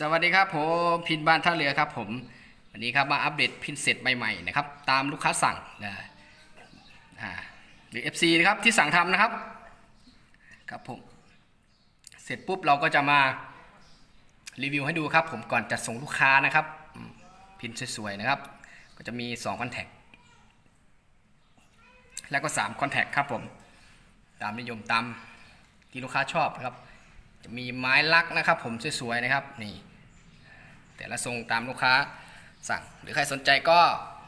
สวัสดีครับผมพินบ้านท่าเรือครับผมวันนี้ครับมาอัปเดตพินเสร็จใหม่ๆนะครับตามลูกค้าสั่งนะอ่าหรือ FC นะครับที่สั่งทำนะครับครับผมเสร็จปุ๊บเราก็จะมารีวิวให้ดูครับผมก่อนจัดส่งลูกค้านะครับพินสวยๆนะครับ ก็จะมี2คอนแทคแล้วก็3คอนแทคครับผมตามนิยมตามที่ลูกค้าชอบนะครับ จะมีไม้ลักนะครับ ผมสวยๆนะครับนี่แต่ละทรงตามลูกค้าสั่งหรือใครสนใจก็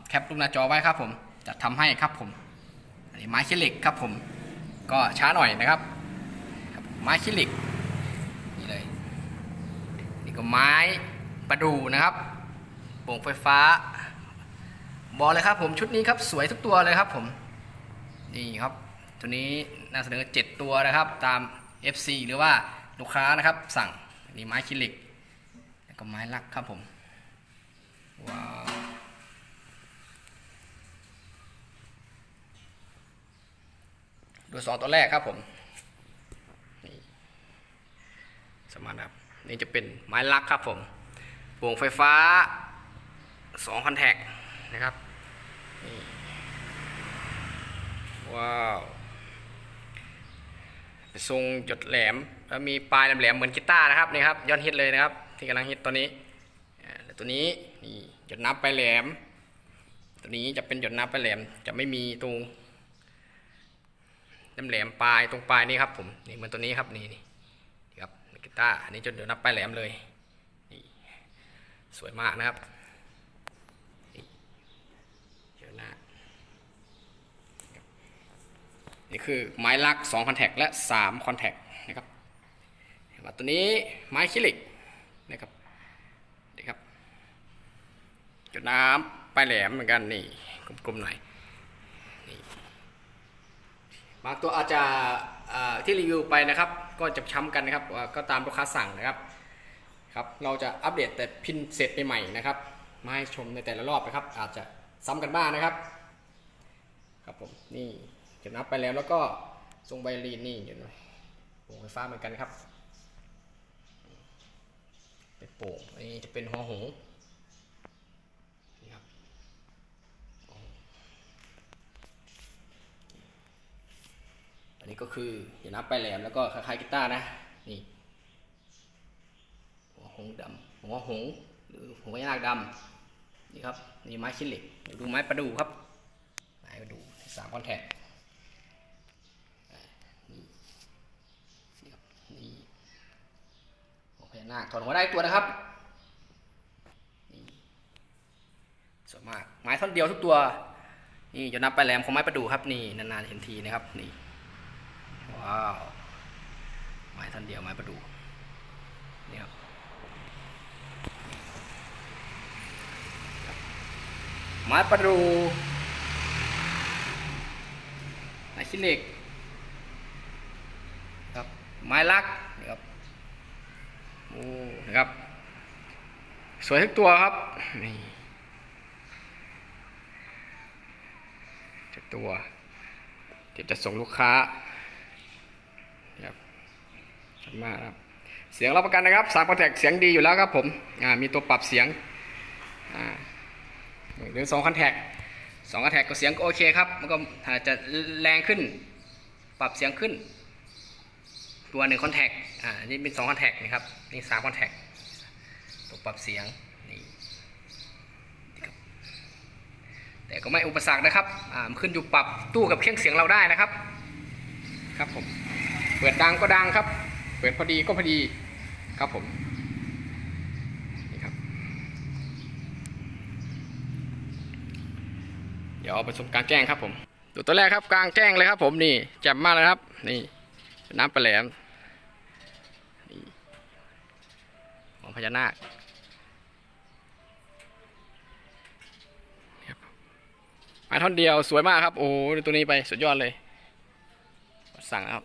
แคปรูปหน้าจอไว้ครับผมจะทำให้ครับผมอันนี้ไม้ขี้เหล็กครับผมก็ช้าหน่อยนะครับ ไม้ขี้เหล็กนี่เลยนี่ก็ไม้ประดูนะครับโป่งไฟฟ้า บอกเลยครับผมชุดนี้ครับสวยทุกตัวเลยครับผมนี่ครับตัวนี้น่าเสนอ 7 ตัวนะครับตาม FC หรือว่า ลูกค้านะครับ สั่งนี่ไม้คิลิกแล้วก็ไม้ลักครับผมว้าวดูสองตัวแรกครับผมนี่สมานครับนี่จะเป็นไม้ลักครับผมโป่งไฟฟ้าสองคอนแทคนะครับนี่ว้าวทรงหยดแหลม แล้วมีปลายแหลมๆเหมือนกีตาร์นะครับนี่ครับยอดฮิตเลยนะครับ ที่กำลังฮิตตอนนี้แล้วตัวนี้นี่หยดน้ำปลายแหลม ตัวนี้จะเป็นหยดน้ำปลายแหลม จะไม่มีตรงแหลมปลายตรงปลายนี่ครับผมนี่เหมือนตัวนี้ครับนี่นี่ครับกีตาร์อันนี้จนหยดน้ำปลายแหลมเลยนี่สวยมากนะครับนี่เดี๋ยวหน้านี่คือไม้ลัก2คอนแทคและ3คอนแทคนะครับ เห็นไหมตัวนี้ไม้คิลิกนะครับนี่ครับจุดน้ำปลายแหลมเหมือนกันนี่กลมๆหน่อยนี่บางตัวอาจจะที่รีวิวไปนะครับ ก็จะช้ำกันนะครับก็ตามลูกค้าสั่งนะครับครับเราจะอัปเดตแต่พินเสร็จใหม่ๆนะครับมาให้ชมในแต่ละรอบนะครับ อาจจะซ้ำกันบ้างนะครับ ครับผมนี่เก็บนับไปแล้วแล้วก็ทรงไบรีนนี่อยู่หน่อยโป่งไฟฟ้าเหมือนกันครับ เป็นโป่งอันนี้จะเป็นหัวหงส์นี่ครับอันนี้ก็คือเห็นนับไปแหลมแล้วก็คล้ายๆกีตาร์นะนี่หัวหงส์ดำหัวหงส์หรือหัวพญานาคดำนี่ครับนี่ไม้ชิ้นเหล็กเดี๋ยวดูไม้ประดู่ครับไม้ประดู่สามคอนแทค หน้าถอดหัวได้ตัวนะครับสวยมากไม้ท่อนเดียวทุกตัว นี่จะนับไปแหลมของไม้ประดู่ครับนี่นานๆเห็นทีนะครับนี่ว้าวไม้ท่อนเดียวไม้ประดู่นี่ครับไม้ประดู่ไม้ขี้เหล็กครับไม้ลักนะครับ อ้นะครับ สวยทุกตัวครับนี่ทุกตัวเดี๋ยวจะส่งลูกค้าครับขอบมากครับ เสียงรับประกันนะครับสามคอนแทคเสียงดีอยู่แล้วครับผมอ่ามีตัวปรับเสียงอ่าหรือสองคอนแทคสองคอนแทคก็เสียงก็โอเคครับ มันก็อาจจะแรงขึ้น ปรับเสียงขึ้น ตัวหนึ่งคอนแทค อ่านี่เป็นสองคอนแทคนะครับ นี่สามคอนแทคตัวปรับเสียง นี่ แต่ก็ไม่อุปสรรคนะครับอ่ามันขึ้นอยู่ปรับตู้กับเครื่องเสียงเราได้นะครับ ครับผม เปิดดังก็ดังครับ เปิดพอดีก็พอดี ครับผมนี่ครับเดี๋ยวเอาไปชมกลางแจ้งครับผมดูตัวแรกครับกลางแจ้งเลยครับผมนี่แจ่มมากเลยครับ นี่ น้ำปลาแหลม พญานาคไม้ท่อนเดียวสวยมากครับ โอ้ตัวนี้ไปสุดยอดเลย สั่งครับ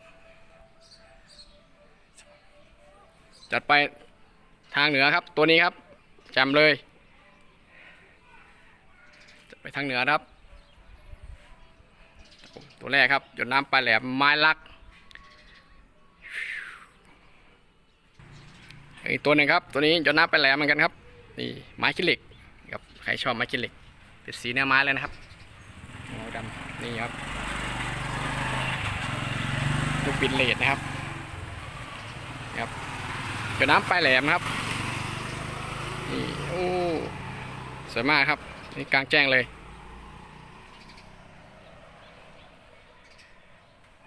จัดไปทางเหนือครับ ตัวนี้ครับจำเลยจไปทางเหนือครับ ตัวแรกครับหยดน้ำปลาแหลมไม้ลัก อีกตัวหนึ่งครับตัวนี้ยนต์น้ำไปแหลมเหมือนกันครับนี่ไม้ขี้เหล็กครับใครชอบไม้ขี้เหล็กเป็นสีเนื้อไม้เลยนะครับเงาดำนี่ครับลูกบินเลดนะครับครับยนต์น้ำไปแหลมครับนี่โอ้สวยมากครับนี่กลางแจ้งเลย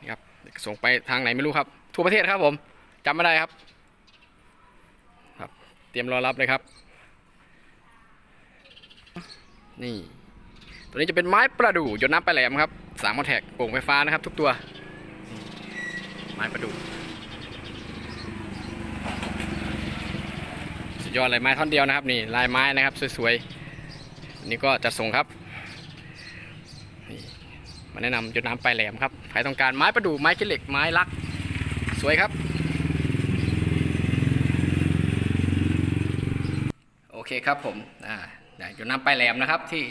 นี่ครับส่งไปทางไหนไม่รู้ครับ ทั่วประเทศครับผมจำไม่ได้ครับ เตรียมรอรับเลยครับ นี่ ตัวนี้จะเป็นไม้ประดู่ยนต์น้ำไปแหลมครับสามคอนแทคโป่งไฟฟ้านะครับ ทุกตัว ไม้ประดู่สุดยอดเลยไม้ท่อนเดียวนะครับ นี่ลายไม้นะครับสวยๆอันนี่ก็จะส่งครับมาแนะนำยนต์น้ำไปแหลมครับใครต้องการไม้ประดู่ไม้ขี้เหล็กไม้ลัก สวยครับ โอ เคครับผมอ่าได้อยู่น้ำปลายแหลมนะครับที่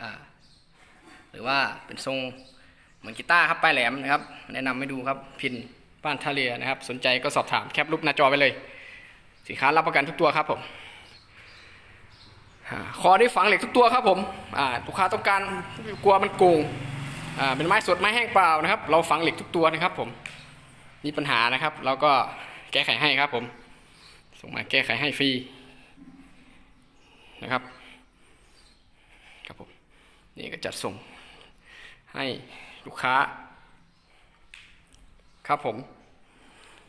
อ่าหรือว่าเป็นทรงเหมือนกีตาร์ครับปลายแหลมนะครับ แนะนำให้ดูครับพินบ้านท่าเรือนะครับ สนใจก็สอบถามแคปรูปหน้าจอไปเลย สินค้ารับประกันทุกตัวครับผมอคอได้ฝังเหล็กทุกตัวครับผมลูกค้าต้องการกลัวมันโกงเป็นไม้สดไม้แห้งเปล่านะครับ เราฝังเหล็กทุกตัวนะครับ ผมมีปัญหานะครับ เราก็แก้ไขให้ครับผม ส่งมาแก้ไขให้ฟรี นะครับครับผมนี่ก็จัดส่งให้ลูกค้า ครับผม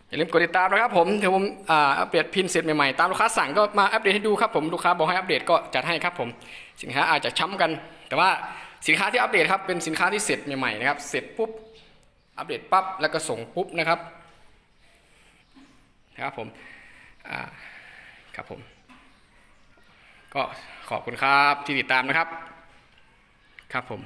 อย่าลืมกดติดตามนะครับผมเดี๋ยวผมอ่าอัปเดตพินเสร็จใหม่ๆ ตามลูกค้าสั่งก็มาอัปเดตให้ดูครับผมลูกค้าบอกให้อัปเดตก็จัดให้ครับผม สินค้าอาจจะช้ำกัน แต่ว่าสินค้าที่อัปเดตครับเป็นสินค้าที่เสร็จใหม่ๆนะครับ เสร็จปุ๊บอัปเดตปั๊บแล้วก็ส่งปุ๊บนะครับนะครับผมอ่าครับผม ก็ขอบคุณครับที่ติดตามนะครับ ครับผม